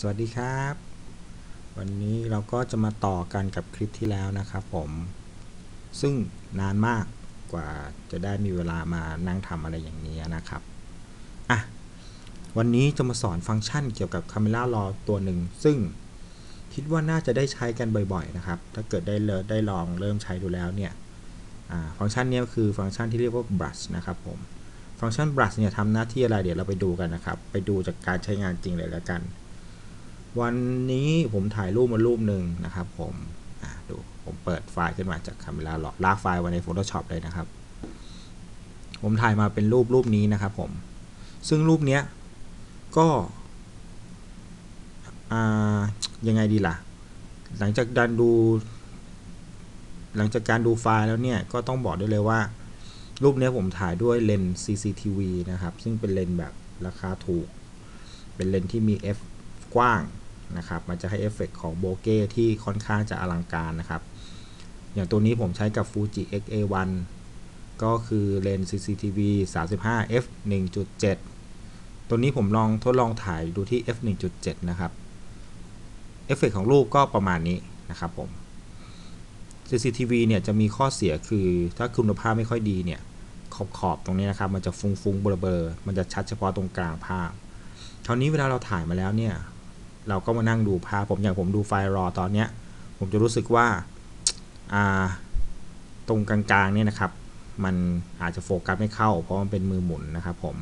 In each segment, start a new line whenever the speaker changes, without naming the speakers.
สวัสดีครับ วันนี้เราก็จะมาต่อกันกับคลิปที่แล้วนะครับผม ซึ่งนานมากกว่าจะได้มีเวลามานั่งทำอะไรอย่างนี้นะครับอะวันนี้จะมาสอนฟังก์ชันเกี่ยวกับ Camera Raw ตัวหนึ่ง ซึ่งคิดว่าน่าจะได้ใช้กันบ่อยๆนะครับ ถ้าเกิดได้เลได้ลองเริ่มใช้ดูแล้วเนี่ยฟังก์ชันนี้คือฟังก์ชันที่เรียกว่า brush นะครับผม ฟังก์ชัน brush เนี่ยทำหน้าที่อะไรเดี๋ยวเราไปดูกันนะครับ ไปดูจากการใช้งานจริงเลยแล้วกัน วันนี้ผมถ่ายรูปมารูปหนึ่งนะครับผมดูผมเปิดไฟล์ขึ้นมาจาก Camera Raw ลากไฟล์ไว้ใน Photoshop เลยนะครับ ผมถ่ายมาเป็นรูปรูปนี้นะครับผม ซึ่งรูปเนี้ยก็ยังไงดีล่ะ หลังจากดันดู หลังจากการดูไฟล์แล้วเนี่ย ก็ต้องบอกได้เลยว่า รูปนี้ผมถ่ายด้วยเลนส์ CCTV นะครับ ซึ่งเป็นเลนส์แบบราคาถูก เป็นเลนส์ที่มี f กว้าง นะครับ มันจะให้เอฟเฟกของโบเก้ที่ค่อนข้างจะอลังการนะครับ อย่างตัวนี้ผมใช้กับ Fuji X-A1 ก็คือเลนส์ CCTV 35 f 1.7 ตัวนี้ผมลองทดลองถ่ายดูที่ f 1.7 นะครับ เอฟเฟกของรูปก็ประมาณนี้นะครับผม CCTV เนี่ยจะมีข้อเสียคือถ้าคุณภาพไม่ค่อยดีเนี่ยขอบขอบตรงนี้นะครับ มันจะฟุงฟุงเบลอเบลอมันจะชัดเฉพาะตรงกลางภาพคราวนี้เวลาเราถ่ายมาแล้วเนี่ย เราก็มานั่งดูภาพผมอย่างผมดูไฟล์รอตอนเนี้ย ผมจะรู้สึกว่าตรงกลางๆเนี่ยนะครับ มันอาจจะโฟกัสไม่เข้า เพราะมันเป็นมือหมุนนะครับผม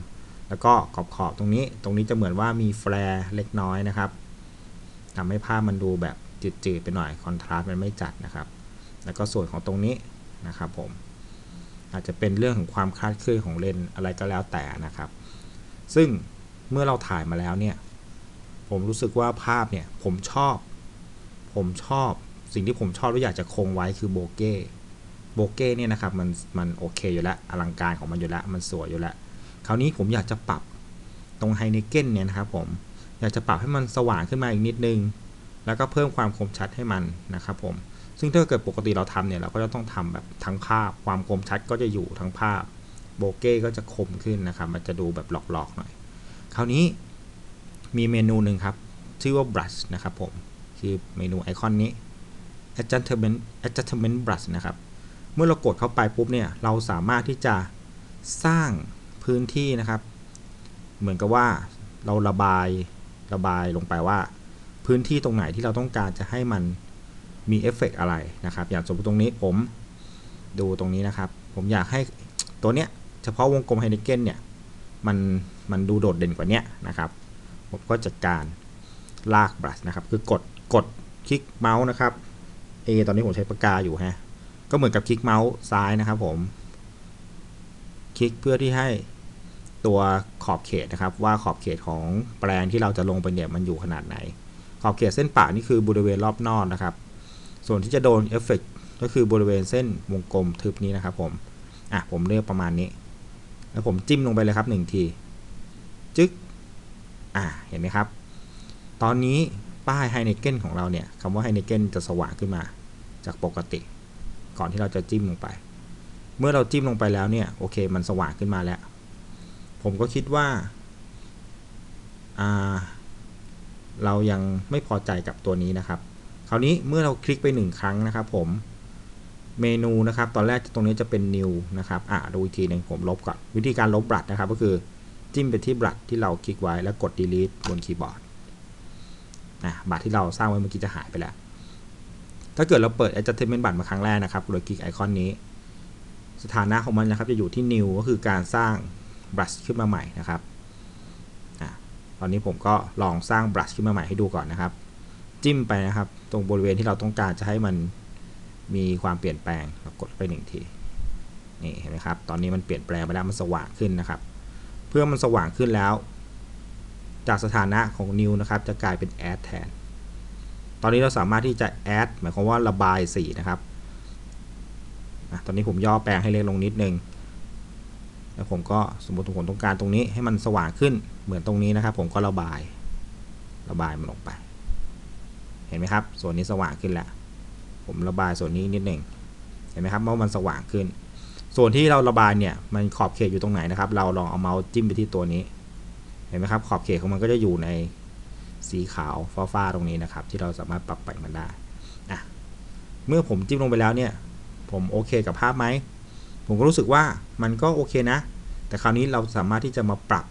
แล้วก็ขอบขอบตรงนี้ตรงนี้จะเหมือนว่ามีแฟร์เล็กน้อยนะครับทำให้ภาพมันดูแบบจืดๆไปหน่อยคอนทราสต์มันไม่จัดนะครับ แล้วก็ส่วนของตรงนี้นะครับผมอาจจะเป็นเรื่องของความคลาดเคลื่อนของเลนอะไรก็แล้วแต่นะครับ ซึ่งเมื่อเราถ่ายมาแล้วเนี่ย ผมรู้สึกว่าภาพเนี่ยผมชอบ ผมชอบสิ่งที่ผมชอบและอยากจะคงไว้คือโบเก้โบเก้เนี่ยนะครับมันมันโอเคอยู่แล้วอลังการของมันอยู่แล้วมันสวยอยู่แล้วคราวนี้ผมอยากจะปรับตรงไฮเนเก้นเนี่ยนะครับผมอยากจะปรับให้มันสว่างขึ้นมาอีกนิดนึง แล้วก็เพิ่มความคมชัดให้มันนะครับผมซึ่งถ้าเกิดปกติเราทำเนี่ยเราก็จะต้องทำแบบทั้งภาพ ความคมชัดก็จะอยู่ทั้งภาพโบเก้ก็จะคมขึ้นนะครับ มันจะดูแบบหลอกๆหน่อย คราวนี้ มีเมนูหนึ่งครับ ชื่อว่า brush นะครับผม คือเมนูไอคอนนี้ adjustment adjustment brush นะครับ เมื่อเรากดเข้าไปปุ๊บเนี่ย เราสามารถที่จะสร้างพื้นที่นะครับ เหมือนกับว่าเราระบายระบายลงไปว่า พื้นที่ตรงไหนที่เราต้องการจะให้มันมีเอฟเฟกอะไรนะครับ อย่างสมมติตรงนี้ผมดูตรงนี้นะครับ ผมอยากให้ตัวเนี้ยเฉพาะวงกลมไฮเนเกนเนี่ย มันมันดูโดดเด่นกว่านี้นะครับ ผมก็จัดการลากบรัชนะครับ คือกดกดคลิกเมาส์นะครับเอตอนนี้ผมใช้ปากกาอยู่ฮะ ก็เหมือนกับคลิกเมาส์ซ้ายนะครับผม คลิกเพื่อที่ให้ตัวขอบเขตนะครับว่าขอบเขตของแปลงที่เราจะลงไปเนี่ยมันอยู่ขนาดไหน ขอบเขตเส้นปะนี่คือบริเวณรอบนอกนะครับ ส่วนที่จะโดนเอฟเฟกก็คือบริเวณเส้นวงกลมทึบนี้นะครับผม อะผมเลือกประมาณนี้ แล้วผมจิ้มลงไปเลยครับหนึ่งที จึ๊ก อะเห็นไหมครับ ตอนนี้ป้ายไฮเนเกนของเราเนี่ยคำว่าไฮเนเกนจะสว่างขึ้นมาจากปกติ ก่อนที่เราจะจิ้มลงไป เมื่อเราจิ้มลงไปแล้วเนี่ยโอเคมันสว่างขึ้นมาแล้ว ผมก็คิดว่าเรายังไม่พอใจกับตัวนี้นะครับ คราวนี้เมื่อเราคลิกไปหนึ่งครั้งนะครับผม เมนูนะครับ ตอนแรกตรงนี้จะเป็น new นะครับ อ่าดูอีกทีหนึ่งผมลบก่อน วิธีการลบบัตรนะครับ ก็คือ จิ้มไปที่บัตรที่เราคลิกไว้แล้วกด delete บนคีย์บอร์ดนะบัตรที่เราสร้างไว้เมื่อกี้จะหายไปแล้ว ถ้าเกิดเราเปิด adjustment บัตรมาครั้งแรกนะครับโดยคลิกไอคอนนี้ สถานะของมันนะครับจะอยู่ที่ new ก็คือการสร้างบรัชขึ้นมาใหม่นะครับตอนนี้ผมก็ลองสร้างบรัชขึ้นมาใหม่ให้ดูก่อนนะครับ จิ้มไปนะครับ ตรงบริเวณที่เราต้องการจะให้มันมีความเปลี่ยนแปลงเรากดไปหนึ่งทีนี่เห็นไหมครับ ตอนนี้มันเปลี่ยนแปลงไปแล้วมันสว่างขึ้นนะครับ เพื่อมันสว่างขึ้นแล้ว จากสถานะของ new นะครับ จะกลายเป็น add แทน ตอนนี้เราสามารถที่จะ add หมายความว่าระบายสีนะครับตอนนี้ผมย่อแปลงให้เล็กลงนิดนึงแล้วผมก็สมมติผมต้องการตรงนี้ให้มันสว่างขึ้นเหมือนตรงนี้นะครับ ผมก็ระบาย ระบายมันลงไป เห็นไหมครับ ส่วนนี้สว่างขึ้นแล้ว ผมระบายส่วนนี้นิดหนึ่งเห็นไหมครับว่ามันสว่างขึ้น ส่วนที่เราระบายเนี่ยมันขอบเขตอยู่ตรงไหนนะครับ เราลองเอาเมาส์จิ้มไปที่ตัวนี้ เห็นไหมครับ ขอบเขตของมันก็จะอยู่ในสีขาวฟ้าๆตรงนี้นะครับ ที่เราสามารถปรับแต่งมันได้อะเมื่อผมจิ้มลงไปแล้วเนี่ย ผมโอเคกับภาพไหม ผมก็รู้สึกว่ามันก็โอเคนะ แต่คราวนี้เราสามารถที่จะมาปรับ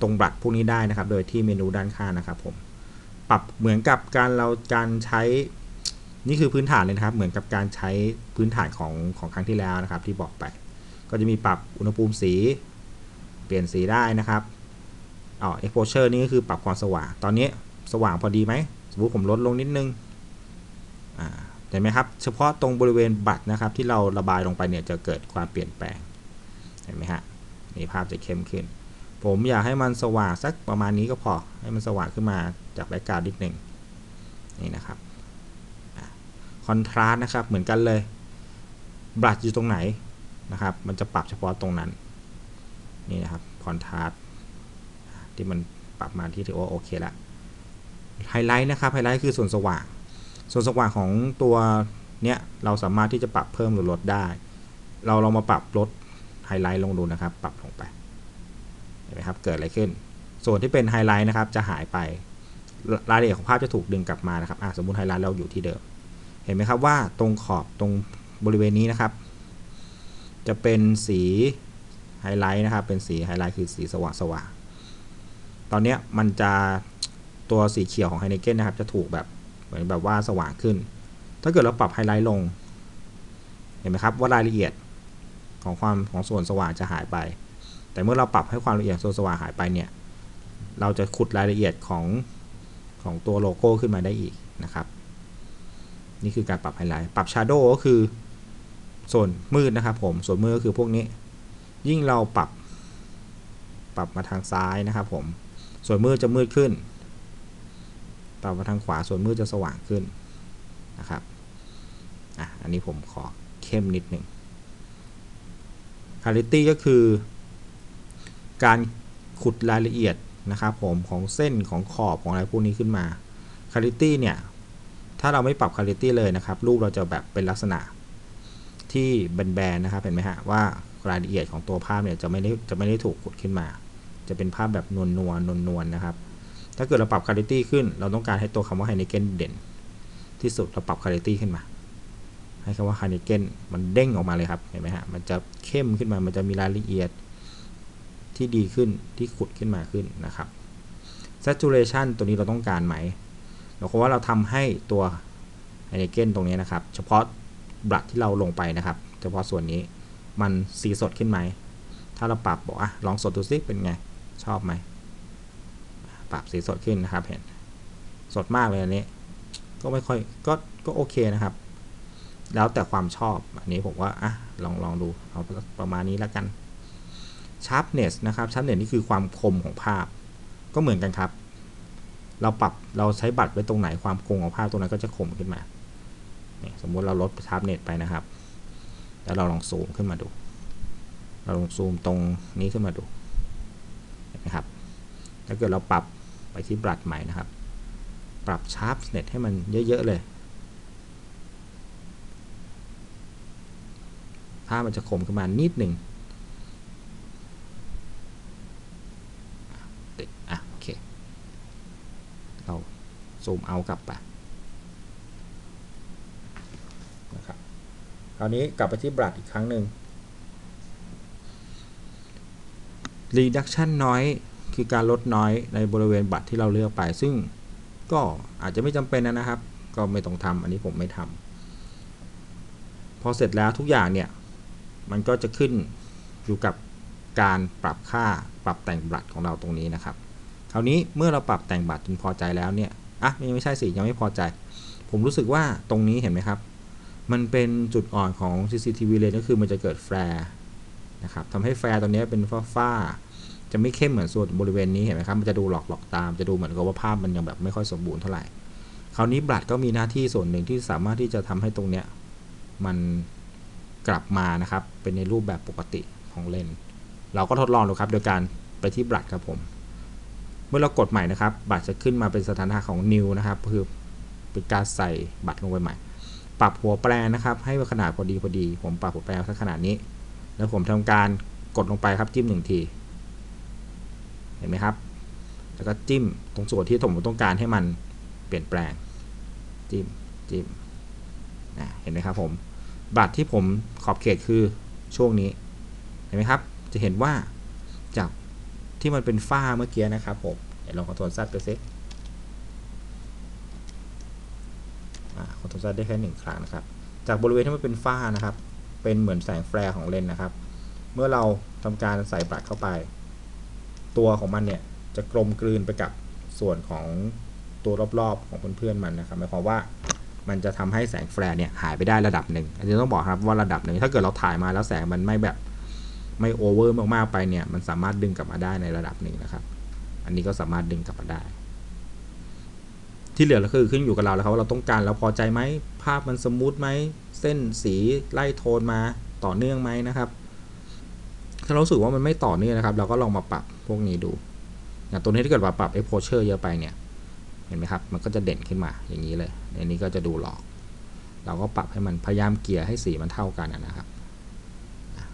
ตรงบัตรพวกนี้ได้นะครับ โดยที่เมนูด้านข้างนะครับผม ปรับเหมือนกับการเราการใช้ นี่คือพื้นฐานเลยนะครับ เหมือนกับการใช้พื้นฐานของของครั้งที่แล้วนะครับ ที่บอกไป ก็จะมีปรับอุณหภูมิสี เปลี่ยนสีได้นะครับอ๋อ exposure นี่ก็คือปรับความสว่าง ตอนนี้สว่างพอดีไหม สมมติผมลดลงนิดนึง อ่า เห็นไหมครับ เฉพาะตรงบริเวณบัตรนะครับ ที่เราระบายลงไปเนี่ยจะเกิดความเปลี่ยนแปลง เห็นไหมฮะ นี่ภาพจะเข้มขึ้น ผมอยากให้มันสว่างสักประมาณนี้ก็พอ ให้มันสว่างขึ้นมาจากแบ็กกราวด์นิดหนึ่งนี่นะครับ คอนทราสต์นะครับ เหมือนกันเลยบัตรอยู่ตรงไหนนะครับ มันจะปรับเฉพาะตรงนั้น นี่นะครับคอนทราสต์ที่มันปรับมาที่ถือว่าโอเคละไฮไลท์นะครับไฮไลท์คือส่วนสว่าง ส่วนสว่างของตัวเนี้ยเราสามารถที่จะปรับเพิ่มหรือลดได้ เราลองมาปรับลดไฮไลท์ลงดูนะครับ ปรับลงไปเห็นไหมครับเกิดอะไรขึ้น ส่วนที่เป็นไฮไลท์นะครับจะหายไปรายละเอียดของภาพจะถูกดึงกลับมานะครับสมมติไฮไลท์เราอยู่ที่เดิม เห็นไหมครับว่าตรงขอบตรงบริเวณนี้นะครับ จะเป็นสีไฮไลท์นะครับ เป็นสีไฮไลท์คือสีสว่างสว่างตอนนี้มันจะตัวสีเขียวของไฮเนเกนนะครับ จะถูกแบบเหมือนแบบว่าสว่างขึ้น ถ้าเกิดเราปรับไฮไลท์ลง เห็นไหมครับว่ารายละเอียดของความของส่วนสว่างจะหายไป แต่เมื่อเราปรับให้ความละเอียดส่วนสว่างหายไปเนี่ย เราจะขุดรายละเอียดของของตัวโลโก้ขึ้นมาได้อีกนะครับ นี่คือการปรับไฮไลท์ ปรับชาร์โดก็คือส่วนมืดนะครับผม ส่วนมืดก็คือพวกนี้ ยิ่งเราปรับ ปรับมาทางซ้ายนะครับผม ส่วนมืดจะมืดขึ้น ปรับมาทางขวา ส่วนมืดจะสว่างขึ้นนะครับ อะ อันนี้ผมขอเข้มนิดหนึ่ง Clarity ก็คือ การขุดรายละเอียดนะครับผมของเส้นของขอบของอะไรพวกนี้ขึ้นมา Clarity เนี่ย ถ้าเราไม่ปรับ Clarity เลยนะครับ รูปเราจะแบบเป็นลักษณะที่แบนๆนะครับเห็นไหมฮะว่ารายละเอียดของตัวภาพเนี่ยจะไม่ได้จะไม่ได้ถูกขุดขึ้นมา จะเป็นภาพแบบนวลนวลนวลนวลนะครับ ถ้าเกิดเราปรับ Clarity ขึ้น เราต้องการให้ตัวคำว่า Heineken เด่น ที่สุดเราปรับ Clarity ขึ้นมา ให้คำว่า Heineken มันเด้งออกมาเลยครับเห็นไหมฮะมันจะเข้มขึ้นมามันจะมีรายละเอียดที่ดีขึ้นที่ขุดขึ้นมาขึ้นนะครับ saturation ตัวนี้เราต้องการไหม เราคว่าเราทำให้ตัวไฮเนเกนตรงนี้นะครับ เฉพาะบลัดที่เราลงไปนะครับ เฉพาะส่วนนี้มันสีสดขึ้นไหม ถ้าเราปรับบอกอะลองสดดูซิเป็นไง ชอบไหม ปรับสีสดขึ้นนะครับเห็น สดมากเลยอันนี้ ก็ไม่ค่อยก็ก็โอเคนะครับ แล้วแต่ความชอบอันนี้ผมว่าอะลองลองดูเอาประมาณนี้แล้วกัน sharpness นะครับ sharpness นี่คือความคมของภาพ ก็เหมือนกันครับ เราปรับเราใช้บัตรไว้ตรงไหนความคมของภาพตรงนั้นก็จะคมขึ้นมา สมมุติเราลด sharpness ไปนะครับ แล้วเราลองซูมขึ้นมาดู เราลองซูมตรงนี้ขึ้นมาดูนไหมครับ ถ้าเกิดเราปรับไปที่บัตรใหม่นะครับ ปรับ sharpness ให้มันเยอะๆเลย ภาพมันจะคมขึ้นมานิดหนึ่งอะโอเค เรา ซูมเอากลับไปนะครับคราวนี้กลับไปที่บลัดอีกครั้งหนึ่ง reduction น้อยคือการลดน้อยในบริเวณบัตรที่เราเลือกไป ซึ่งก็อาจจะไม่จำเป็นนะครับ ก็ไม่ต้องทำอันนี้ผมไม่ทำพอเสร็จแล้วทุกอย่างเนี่ย มันก็จะขึ้นอยู่กับการปรับค่าปรับแต่งบัตรของเราตรงนี้นะครับ คราวนี้เมื่อเราปรับแต่งบัตรจนพอใจแล้วเนี่ย อะยังไม่ใช่สิยังไม่พอใจ ผมรู้สึกว่าตรงนี้เห็นไหมครับ มันเป็นจุดอ่อนของ CCTV เลยก็คือมันจะเกิดแฟร์นะครับทำให้แฟร์ตรงนี้เป็นฟ้าๆจะไม่เข้มเหมือนส่วนบริเวณนี้เห็นไหมครับ มันจะดูหลอกหลอกตาม จะดูเหมือนกับว่าภาพมันยังแบบไม่ค่อยสมบูรณ์เท่าไหร่ คราวนี้บัตรก็มีหน้าที่ส่วนหนึ่งที่สามารถที่จะทำให้ตรงเนี้ยมันกลับมานะครับ เป็นในรูปแบบปกติของเลน เราก็ทดลองดูครับ โดยการไปที่บัตรครับผม มื่อเรากดใหม่นะครับ บัตรจะขึ้นมาเป็นสถานะของ new นะครับคือเป็นการใส่บัตรลงไปใหม่ ปรับหัวแปรนะครับ ให้ขนาดพอดีพอดี ผมปรับหัวแปรสักขนาดนี้ แล้วผมทำการกดลงไปครับจิ้มหนึ่งที เห็นไหมครับ แล้วก็จิ้มตรงส่วนที่ผมต้องการให้มันเปลี่ยนแปลง จิ้มจิ้มนะเห็นไหมครับผม บัตรที่ผมขอบเขตคือช่วงนี้ เห็นไหมครับ จะเห็นว่า ที่มันเป็นฝ้าเมื่อกี้นะครับผมเดี๋ยวลองคอนโทรลซัดไปซิคอนโทรลซัดได้แค่หนึ่งครั้งนะครับ จากบริเวณที่มันเป็นฝ้านะครับ เป็นเหมือนแสงแฟลร์ของเลนส์นะครับ เมื่อเราทำการใส่บัตรเข้าไป ตัวของมันเนี่ยจะกลมกลืนไปกับส่วนของตัวรอบๆของเพื่อนๆมันนะครับหมายความว่ามันจะทำให้แสงแฟลร์เนี่ยหายไปได้ระดับหนึ่งอันนี้ต้องบอกครับว่าระดับหนึ่งถ้าเกิดเราถ่ายมาแล้วแสงมันไม่แบบ ไม่โอเวอร์มากๆไปเนี่ย มันสามารถดึงกลับมาได้ในระดับหนึ่งนะครับ อันนี้ก็สามารถดึงกลับมาได้ ที่เหลือก็คือขึ้นอยู่กับเราแล้วครับว่าเราต้องการเราพอใจไหมภาพมันสมูทไหมเส้นสีไล่โทนมาต่อเนื่องไหมนะครับ ถ้าเราสึกว่ามันไม่ต่อเนื่องนะครับ เราก็ลองมาปรับพวกนี้ดูอย่างตัวนี้ถ้าเกิดว่าปรับ exposure เยอะไปเนี่ยเห็นไหมครับ มันก็จะเด่นขึ้นมาอย่างนี้เลยอันนี้ก็จะดูหลอก เราก็ปรับให้มันพยายามเกลี่ยให้สีมันเท่ากันนะครับ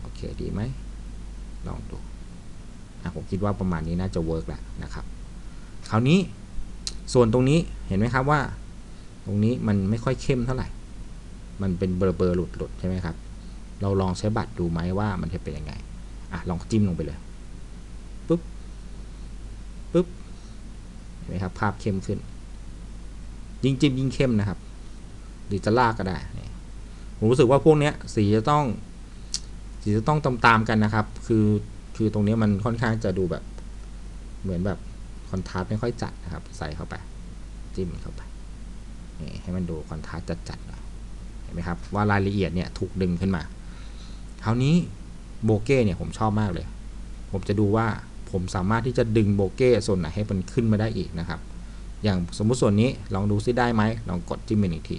โอเคดีไหม ลองดูนะผมคิดว่าประมาณนี้น่าจะเวิร์กแหละนะครับ คราวนี้ส่วนตรงนี้เห็นไหมครับว่า ตรงนี้มันไม่ค่อยเข้มเท่าไหร่ มันเป็นเบอเบอร์หลุดหลุดใช่ไหมครับ เราลองใช้บัตรดูไหมว่ามันจะเป็นยังไงอะลองจิ้มลงไปเลยปุ๊บปุ๊บเห็นไหมครับภาพเข้มขึ้น ยิ่งจิ้มยิ่งเข้มนะครับ หรือจะลากก็ได้ผมรู้สึกว่าพวกนี้สีจะต้อง สีจะต้องตามๆกันนะครับ คือคือตรงนี้มันค่อนข้างจะดูแบบเหมือนแบบคอนทราสต์ไม่ค่อยจัดนะครับ ใส่เข้าไป จิ้มเข้าไปให้มันดูคอนทราสต์จัดๆหน่อยเห็นไหมครับว่ารายละเอียดเนี่ยถูกดึงขึ้นมาคราวนี้โบเก้เนี่ยผมชอบมากเลย ผมจะดูว่าผมสามารถที่จะดึงโบเก้ส่วนไหนให้มันขึ้นมาได้อีกนะครับ อย่างสมมุติส่วนนี้ลองดูซิได้ไหมลองกดจิ้มเป็นอีกที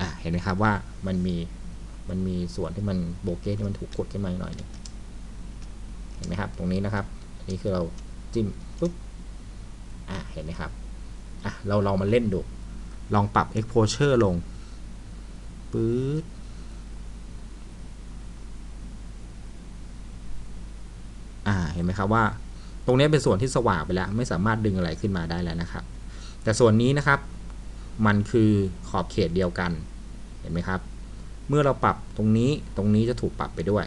อะเห็นไหมครับว่ามันมี มันมีส่วนที่มันโบเก้ที่มันถูกกดขึ้นมาหน่อยนึงเห็นไหมครับ ตรงนี้นะครับ อันนี้คือเราจิ้มปุ๊บ อะ เห็นไหมครับ อะ เราลองมาเล่นดู ลองปรับ exposure ลง ปื๊ดอ่า เห็นไหมครับว่า ตรงนี้เป็นส่วนที่สว่างไปแล้ว ไม่สามารถดึงอะไรขึ้นมาได้แล้วนะครับ แต่ส่วนนี้นะครับ มันคือขอบเขตเดียวกัน เห็นไหมครับ เมื่อเราปรับตรงนี้ตรงนี้จะถูกปรับไปด้วย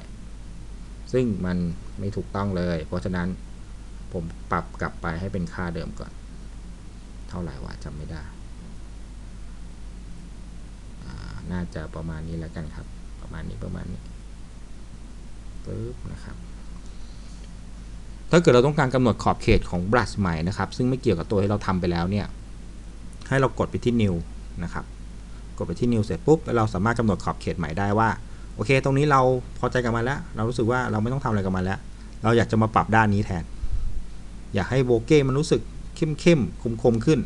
ซึ่งมันไม่ถูกต้องเลย เพราะฉะนั้นผมปรับกลับไปให้เป็นค่าเดิมก่อน เท่าไหร่วะจำไม่ได้น่าจะประมาณนี้แล้วกันครับ ประมาณนี้ประมาณนี้ปึ๊บนะครับ ถ้าเกิดเราต้องการกำหนดขอบเขตของบลัชใหม่นะครับ ซึ่งไม่เกี่ยวกับตัวที่เราทำไปแล้วเนี่ย ให้เรากดไปที่ new นะครับ กดไปที่ new เสร็จปุ๊บเราสามารถกำหนดขอบเขตใหม่ได้ว่าโอเค ตรงนี้เราพอใจกับมันแล้ว เรารู้สึกว่าเราไม่ต้องทำอะไรกับมันแล้ว เราอยากจะมาปรับด้านนี้แทน อยากให้โบเก้มันรู้สึกเข้มเข้มคมคมขึ้น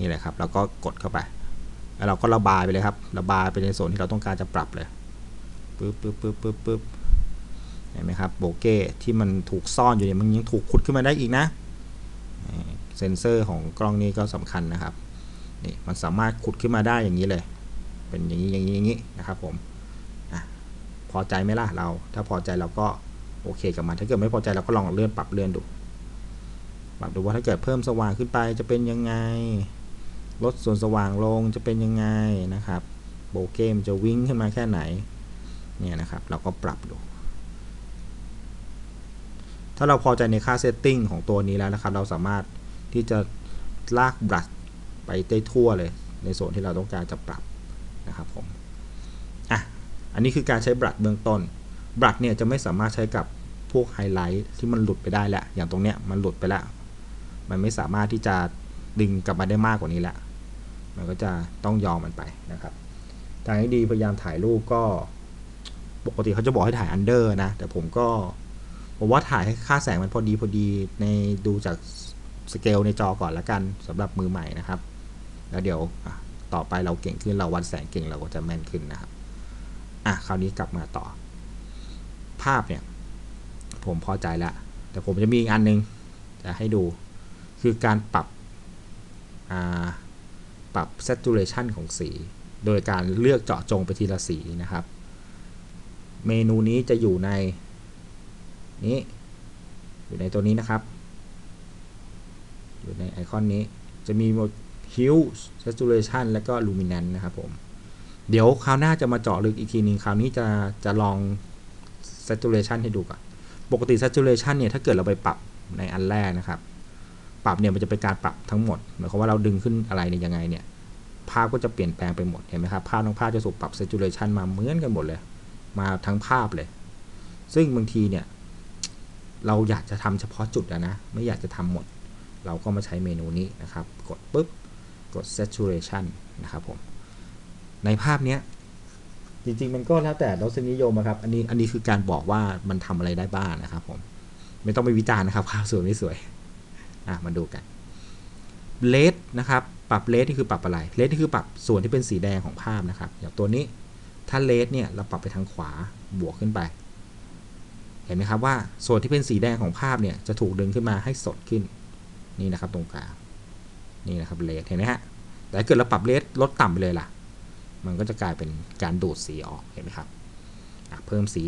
นี่แหละครับแล้วก็กดเข้าไป แล้วเราก็ระบายไปเลยครับ ระบายไปในโซนที่เราต้องการจะปรับเลย ปึ๊บปึ๊บปึ๊บปึ๊บปึ๊บเห็นไหมครับ โบเก้ที่มันถูกซ่อนอยู่เนี่ย มันยังถูกขุดขึ้นมาได้อีกนะ เซนเซอร์ของกล้องนี้ก็สำคัญนะครับ นี่ มันสามารถขุดขึ้นมาได้อย่างนี้เลย เป็นอย่างนี้อย่างนี้อย่างนี้นะครับผมอพอใจไหมล่ะเรา ถ้าพอใจเราก็โอเคกับมันถ้าเกิดไม่พอใจเราก็ลองเลื่อนปรับเลื่อนดูปรับดูว่าถ้าเกิดเพิ่มสว่างขึ้นไปจะเป็นยังไง ลดส่วนสว่างลงจะเป็นยังไงนะครับโบเกมจะวิ่งขึ้นมาแค่ไหนเนี่ยนะครับเราก็ปรับดู ถ้าเราพอใจในค่าเซตติ้งของตัวนี้แล้วนะครับ เราสามารถที่จะลากบลัชไปได้ทั่วเลย ในโซนที่เราต้องการจะปรับ นะครับผมอะอันนี้คือการใช้บลัชเบื้องต้นบลัชเนี่ยจะไม่สามารถใช้กับพวกไฮไลท์ที่มันหลุดไปได้แล้วอย่างตรงเนี้ยมันหลุดไปแล้วมันไม่สามารถที่จะดึงกลับมาได้มากกว่านี้แล้วมันก็จะต้องยอมมันไปนะครับทางที่ดีพยายามถ่ายรูปก็ปกติเขาจะบอกให้ถ่ายอันเดอร์นะ แต่ผมก็ผมว่าถ่ายให้ค่าแสงมันพอดีพอดีในดูจากสเกลในจอก่อนละกันสำหรับมือใหม่นะครับ แล้วเดี๋ยว ต่อไปเราเก่งขึ้นเราวัดแสงเก่งเราก็จะแม่นขึ้นนะครับ อะคราวนี้กลับมาต่อ ภาพเนี่ย ผมพอใจแล้วแต่ผมจะมีอีกอันนึง จะให้ดู คือการปรับปรับ saturation ของสี โดยการเลือกเจาะจงไปทีละสีนะครับ เมนูนี้จะอยู่ในนี้ อยู่ในตัวนี้นะครับ อยู่ในไอคอนนี้จะมี hue saturation และก็ luminance นะครับผม เดี๋ยวคราวหน้าจะมาเจาะลึกอีกทีนึงคราวนี้จะจะลอง saturation ให้ดูก่อนปกติ saturation เนี่ยถ้าเกิดเราไปปรับในอันแรกนะครับ ปรับเนี่ยมันจะเป็นการปรับทั้งหมดหมายความว่าเราดึงขึ้นอะไรเนี่ยยังไงเนี่ยภาพก็จะเปลี่ยนแปลงไปหมดเห็นไหมครับภาพทั้งภาพจะถูกปรับ saturation มาเหมือนกันหมดเลย มาทั้งภาพเลย ซึ่งบางทีเนี่ยเราอยากจะทำเฉพาะจุดนะ ไม่อยากจะทำหมด เราก็มาใช้เมนูนี้นะครับ กดปุ๊บ กด saturation นะครับผม ในภาพเนี้ย จริง ๆ มันก็แล้วแต่รสนิยมครับ อันนี้อันนี้คือการบอกว่ามันทำอะไรได้บ้างนะครับผม ไม่ต้องไปวิจารณ์นะครับภาพสวยไม่สวย อะ มาดูกันเลดนะครับ ปรับเลดนี่คือปรับอะไรเลดนี่คือปรับส่วนที่เป็นสีแดงของภาพนะครับ อย่างตัวนี้ ถ้าเลดเนี่ยเราปรับไปทางขวาบวกขึ้นไป เห็นไหมครับว่าส่วนที่เป็นสีแดงของภาพเนี่ยจะถูกดึงขึ้นมาให้สดขึ้น นี่นะครับตรงกลาง นี่นะครับเลดเห็นไหมฮะแต่เกิดเราปรับเลดลดต่ำไปเลยล่ะ มันก็จะกลายเป็นการดูดสีออกเห็นไหมครับเพิ่มสี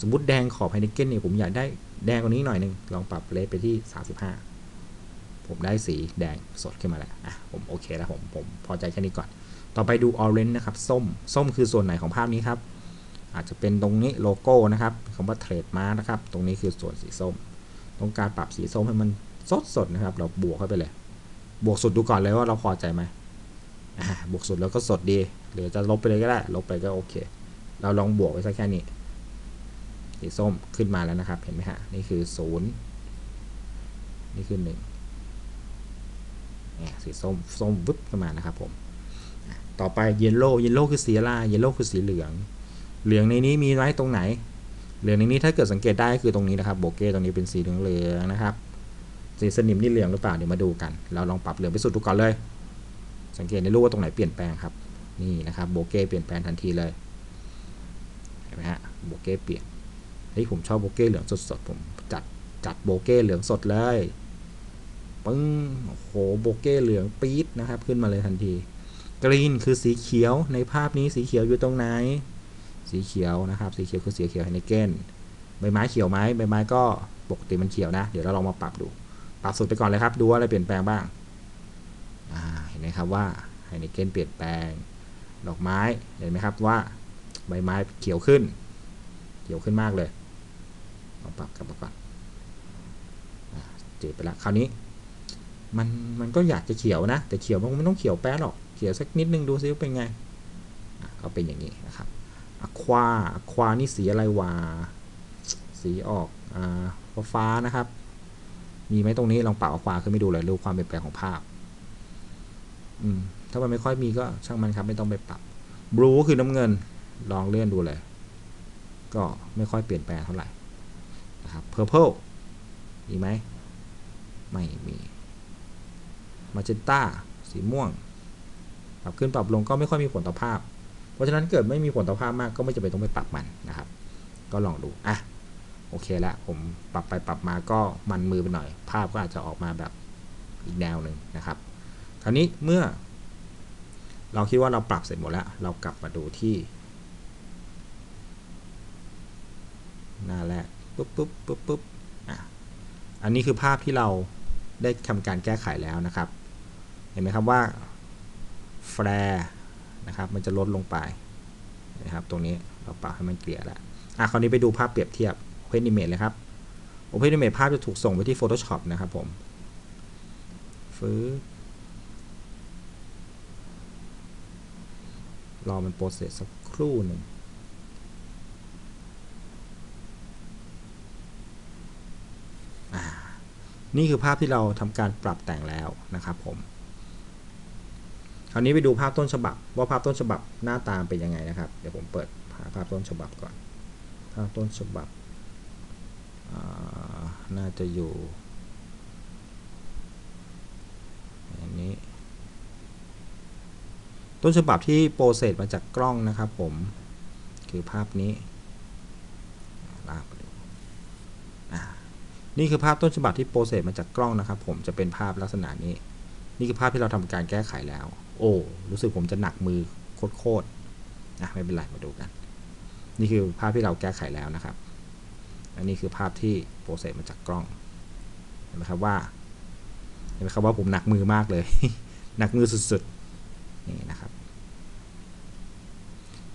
สมมติแดงขอบไฮนิเกนเนี่ยผมอยากได้แดงกว่านี้หน่อยนึงลองปรับเลสไปที่ 35 ผมได้สีแดงสดขึ้นมาแล้วอะผมโอเคแล้วผมผมพอใจแค่นี้ก่อน ต่อไปดูออเรนจ์นะครับส้มส้มคือส่วนไหนของภาพนี้ครับ อาจจะเป็นตรงนี้โลโก้นะครับคำว่าเทรดมาร์นะครับ ตรงนี้คือส่วนสีส้ม ต้องการปรับสีส้มให้มันสดสดนะครับ เราบวกเข้าไปเลย บวกสุดดูก่อนเลยว่าเราพอใจไหมบวกสุดแล้วก็สดดี หรือจะลบไปเลยก็ได้ ลบไปก็โอเค เราลองบวกไปสักแค่นี้สีส้มขึ้นมาแล้วนะครับ เห็นไหมฮะ นี่คือศูนย์นี่คือหนึ่งเนี่ยสีส้มส้มวุบขึ้นมานะครับผม ต่อไปเยลโล่เยลโล่คือสีอะไรเยลโล่คือสีเหลือง เหลืองในนี้มีไว้ตรงไหน เหลืองในนี้ถ้าเกิดสังเกตได้คือตรงนี้นะครับ โบเก้ตรงนี้เป็นสีเหลืองเลืองนะครับ สีสนิมนี่เหลืองหรือเปล่าเดี๋ยวมาดูกัน เราลองปรับเหลืองไปสุดดูก่อนเลย สังเกตในรูปว่าตรงไหนเปลี่ยนแปลงครับ นี่นะครับโบเก้เปลี่ยนแปลงทันทีเลย เห็นไหมฮะโบเก้เปลี่ยนเฮ้ยผมชอบโบเก้เหลืองสดๆผมจัดจัดโบเก้เหลืองสดเลยปึ้งโอ้โหโบเก้เหลืองปี๊ดนะครับขึ้นมาเลยทันที กรีนคือสีเขียวในภาพนี้สีเขียวอยู่ตรงไหน สีเขียวนะครับสีเขียวคือสีเขียวไฮเนเกนใบไม้เขียวไหมใบไม้ก็ปกติมันเขียวนะ เดี๋ยวเราลองมาปรับดู ปรับสุดไปก่อนเลยครับ ดูว่าอะไรเปลี่ยนแปลงบ้างเห็นไหมครับว่าไฮเนเกนเปลี่ยนแปลง ดอกไม้เห็นไหมครับว่าใบไม้เขียวขึ้น เขียวขึ้นมากเลยลองปรับกลับมาก่อนจืดไปละคราวนี้ มันมันก็อยากจะเขียวนะ แต่เขียวมันไม่ต้องเขียวแป๊ะหรอกเขียวสักนิดนึงดูซิว่าเป็นไงก็เป็นอย่างนี้นะครับอะควาอะควานี่สีอะไรวะสีออกอ่าฟ้านะครับ มีไหมตรงนี้ลองปรับอะควาขึ้นไม่ดูเลยดูความเปลี่ยนแปลงของภาพ อืม ถ้ามันไม่ค่อยมีก็ช่างมันครับไม่ต้องไปปรับบลูก็คือน้ำเงิน ลองเลื่อนดูเลย ก็ไม่ค่อยเปลี่ยนแปลงเท่าไหร่นะครับ purple มีไหมไม่มี magenta สีม่วง ปรับขึ้นปรับลงก็ไม่ค่อยมีผลต่อภาพ เพราะฉะนั้นเกิดไม่มีผลต่อภาพมากก็ไม่จำเป็นต้องไปปรับมันนะครับ ก็ลองดูอะ โอเคแล้วผมปรับไปปรับมาก็มันมือไปหน่อย ภาพก็อาจจะออกมาแบบอีกแนวหนึ่งนะครับ คราวนี้เมื่อ เราคิดว่าเราปรับเสร็จหมดแล้ว เรากลับมาดูที่ หน้าแรกปุ๊บปุ๊บปุ๊บปุ๊บอะอันนี้คือภาพที่เราได้ทำการแก้ไขแล้วนะครับ เห็นไหมครับว่าแฟร์นะครับมันจะลดลงไปนะครับตรงนี้เราปรับให้มันเกลี่ยแล้วอะคราวนี้ไปดูภาพเปรียบเทียบ Open Image เลยครับ Open Image ภาพจะถูกส่งไปที่ Photoshop นะครับผมฟื้รอมันโปรเซสสักครู่หนึ่งนี่คือภาพที่เราทำการปรับแต่งแล้วนะครับผม คราวนี้ไปดูภาพต้นฉบับ ว่าภาพต้นฉบับหน้าตาเป็นยังไงนะครับ เดี๋ยวผมเปิดภาพต้นฉบับก่อน ภาพต้นฉบับ น่าจะอยู่อันนี้ ต้นฉบับที่โปรเซสมาจากกล้องนะครับผม คือภาพนี้ลากไปดูนี่คือภาพต้นฉบับที่โปรเซสมาจากกล้องนะครับ ผมจะเป็นภาพลักษณะนี้ นี่คือภาพที่เราทำการแก้ไขแล้ว โอ้รู้สึกผมจะหนักมือโคตรๆนะไม่เป็นไรมาดูกัน นี่คือภาพที่เราแก้ไขแล้วนะครับ อันนี้คือภาพที่โปรเซสมาจากกล้องเห็นไหมครับว่าเห็นไหมครับว่าผมหนักมือมากเลย หนักมือสุดๆนี่นะครับ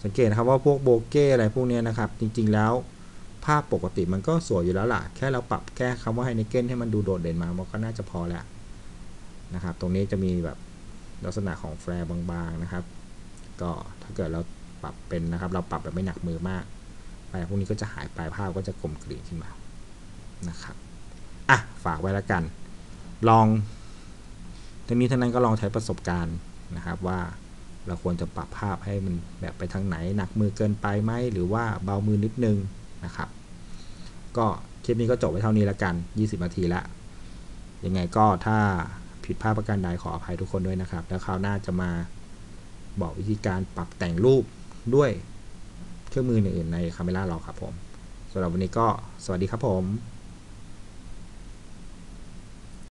สังเกตนะครับว่าพวกโบเก้อะไรพวกเนี้ยนะครับ จริงๆแล้วภาพปกติมันก็สวยอยู่แล้วล่ะ แค่เราปรับแก้คำว่าไฮเนเกนให้มันดูโดดเด่นมามันก็น่าจะพอแล้วนะครับ ตรงนี้จะมีแบบลักษณะของแฟร์บางๆนะครับ ก็ถ้าเกิดเราปรับเป็นนะครับ เราปรับแบบไม่หนักมือมาก พวกนี้ก็จะหายไปภาพก็จะกลมกลืนขึ้นมานะครับอะฝากไว้แล้วกัน ลองทั้งนี้ทั้งนั้นก็ลองใช้ประสบการณ์นะครับว่าเราควรจะปรับภาพให้มันแบบไปทางไหนหนักมือเกินไปไหมหรือว่าเบามือนิดนึงนะครับ ก็คลิปนี้ก็จบไว้เท่านี้แล้วกัน 20 นาทีละยังไงก็ถ้าผิดพลาดประการใดขออภัยทุกคนด้วยนะครับ แล้วคราวหน้าจะมาบอกวิธีการปรับแต่งรูปด้วย เครื่องมืออื่นๆใน Camera เราครับผมสำหรับวันนี้ก็สวัสดีครับผม